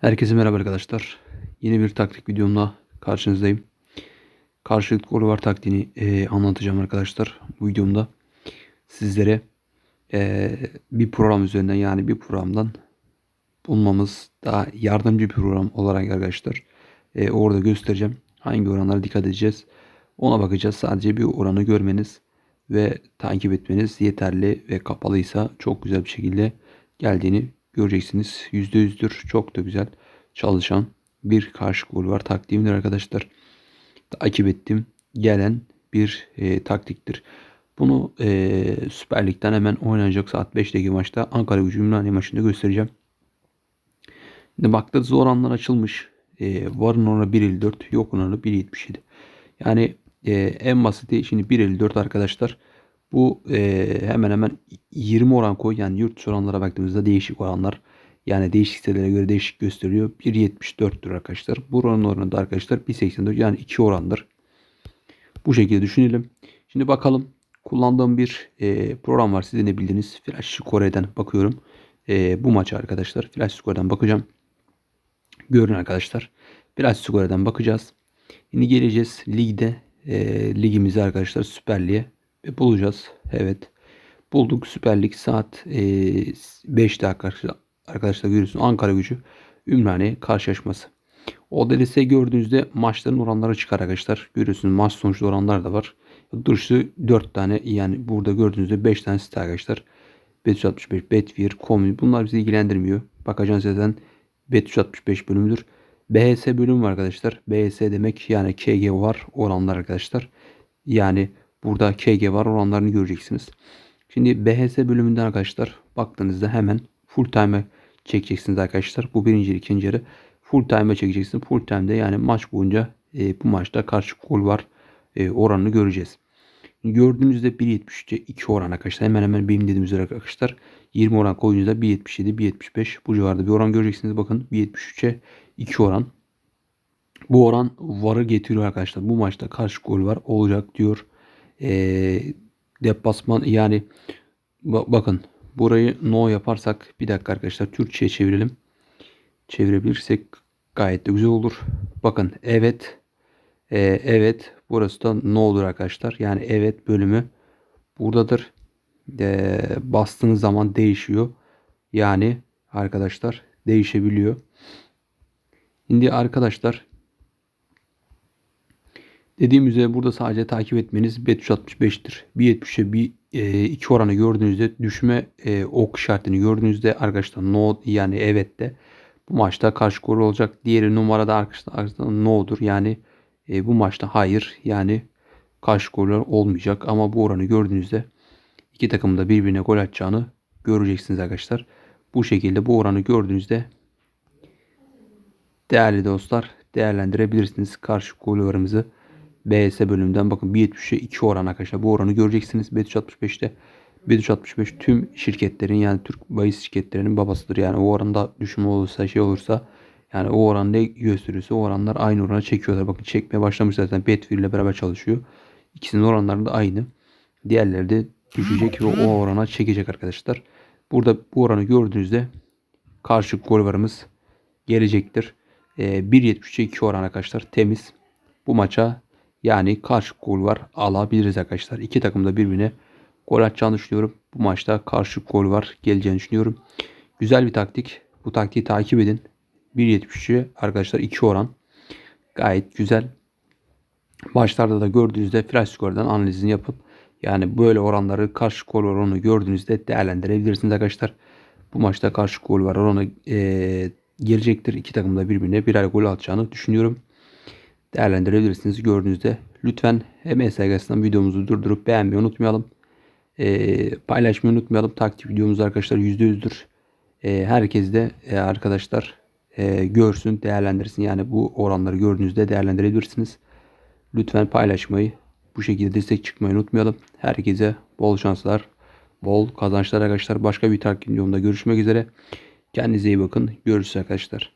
Herkese merhaba arkadaşlar. Yeni bir taktik videomla karşınızdayım. Karşılıklı golü var taktiğini e, anlatacağım arkadaşlar. Bu videomda sizlere e, bir program üzerinden yani bir programdan bulmamız daha yardımcı bir program olarak arkadaşlar e, orada göstereceğim. Hangi oranlara dikkat edeceğiz ona bakacağız. Sadece bir oranı görmeniz ve takip etmeniz yeterli ve kapalıysa çok güzel bir şekilde geldiğini göreceksiniz. %100'dür. Çok da güzel çalışan bir karşı gol var. Taktiğimdir arkadaşlar. Takip ettim. Gelen bir e, taktiktir. Bunu e, Süper Lig'den hemen oynanacak saat 5'teki maçta Ankara Gücü Ümraniye maçında göstereceğim. Şimdi baktığınız oranlar açılmış. E, varın oranı 1.54, yok oranı 1.77. Yani e, en basiti şimdi 1.54 arkadaşlar. Bu e, hemen hemen 20 oran koy. Yani yurt dışı oranlara baktığımızda değişik oranlar. Yani değişik sitelere göre değişik gösteriyor. 1.74'tür arkadaşlar. Bu oranın oranı da arkadaşlar 1.84 yani 2 orandır. Bu şekilde düşünelim. Şimdi bakalım. Kullandığım bir e, program var. Sizin de bildiğiniz Flash Kore'den bakıyorum. E, bu maça arkadaşlar. Flash Kore'den bakacağım. Görün arkadaşlar. Flash Kore'den bakacağız. Şimdi geleceğiz ligde. E, ligimizi arkadaşlar Süper Lig'e ve bulacağız. Evet. Bulduk Süper Lig saat e, 5'te arkadaşlar, arkadaşlar görüyorsunuz. Ankara gücü Ümraniye karşılaşması. O derese gördüğünüzde maçların oranları çıkar arkadaşlar. Görüyorsunuz maç sonuçlu oranlar da var. Duruşu 4 tane yani burada gördüğünüzde 5 tane site arkadaşlar. Bet365, Betfair, Komi bunlar bizi ilgilendirmiyor. Bakacağınız zaten Bet365 bölümüdür. BHS bölümü var arkadaşlar. BHS demek yani KG var oranlar arkadaşlar. Yani burada KG var oranlarını göreceksiniz. Şimdi BHS bölümünden arkadaşlar baktığınızda hemen full time'e çekeceksiniz arkadaşlar. Bu birinci ikinci yarı full time'e çekeceksiniz. Full time'de yani maç boyunca e, bu maçta karşı gol var e, oranını göreceğiz. Gördüğünüzde 1.73'e 2 oran arkadaşlar. Hemen hemen benim dediğim üzere arkadaşlar. 20 oran koyunca 1.77, 1.75 bu civarda bir oran göreceksiniz. Bakın 1.73'e 2 oran. Bu oran varı getiriyor arkadaşlar. Bu maçta karşı gol var olacak diyor. E, deplasman yani bakın burayı no yaparsak bir dakika arkadaşlar Türkçe'ye çevirelim. Çevirebilirsek gayet de güzel olur. Bakın evet e, evet burası da no olur arkadaşlar. Yani evet bölümü buradadır. E, bastığınız zaman değişiyor. Yani arkadaşlar değişebiliyor. Şimdi arkadaşlar Dediğim üzere burada sadece takip etmeniz Bet365'tir. 1.70'e bir e, iki oranı gördüğünüzde düşme e, ok işaretini gördüğünüzde arkadaşlar no yani evet de bu maçta karşı gol olacak. Diğeri numarada arkadaşlar, no'dur. Yani e, bu maçta hayır yani karşı goller olmayacak. Ama bu oranı gördüğünüzde iki takım da birbirine gol atacağını göreceksiniz arkadaşlar. Bu şekilde bu oranı gördüğünüzde değerli dostlar değerlendirebilirsiniz karşı gollerimizi. BS bölümünden bakın 1.70'e 2 oran arkadaşlar. Bu oranı göreceksiniz. Bet365'te Bet365 tüm şirketlerin yani Türk bahis şirketlerinin babasıdır. Yani o oranda düşme olursa şey olursa yani o oran ne gösteriyorsa o oranlar aynı orana çekiyorlar. Bakın çekmeye başlamış zaten Betfair ile beraber çalışıyor. İkisinin oranları da aynı. Diğerleri de düşecek ve o orana çekecek arkadaşlar. Burada bu oranı gördüğünüzde karşı gol varımız gelecektir. Ee, 1.73'e 2 oran arkadaşlar temiz. Bu maça yani karşı gol var alabiliriz arkadaşlar. İki takım da birbirine gol atacağını düşünüyorum. Bu maçta karşı gol var geleceğini düşünüyorum. Güzel bir taktik. Bu taktiği takip edin. 1.73'e arkadaşlar 2 oran. Gayet güzel. Maçlarda da gördüğünüzde flash skordan analizini yapıp yani böyle oranları karşı gol oranı gördüğünüzde değerlendirebilirsiniz arkadaşlar. Bu maçta karşı gol var oranı e, gelecektir. İki takım da birbirine birer gol atacağını düşünüyorum değerlendirebilirsiniz gördüğünüzde. Lütfen hem SGS'den videomuzu durdurup beğenmeyi unutmayalım. E, paylaşmayı unutmayalım. Takip videomuz arkadaşlar %100'dür. E, herkes de e, arkadaşlar e, görsün, değerlendirsin. Yani bu oranları gördüğünüzde değerlendirebilirsiniz. Lütfen paylaşmayı, bu şekilde destek çıkmayı unutmayalım. Herkese bol şanslar, bol kazançlar arkadaşlar. Başka bir takip videomda görüşmek üzere. Kendinize iyi bakın. Görüşürüz arkadaşlar.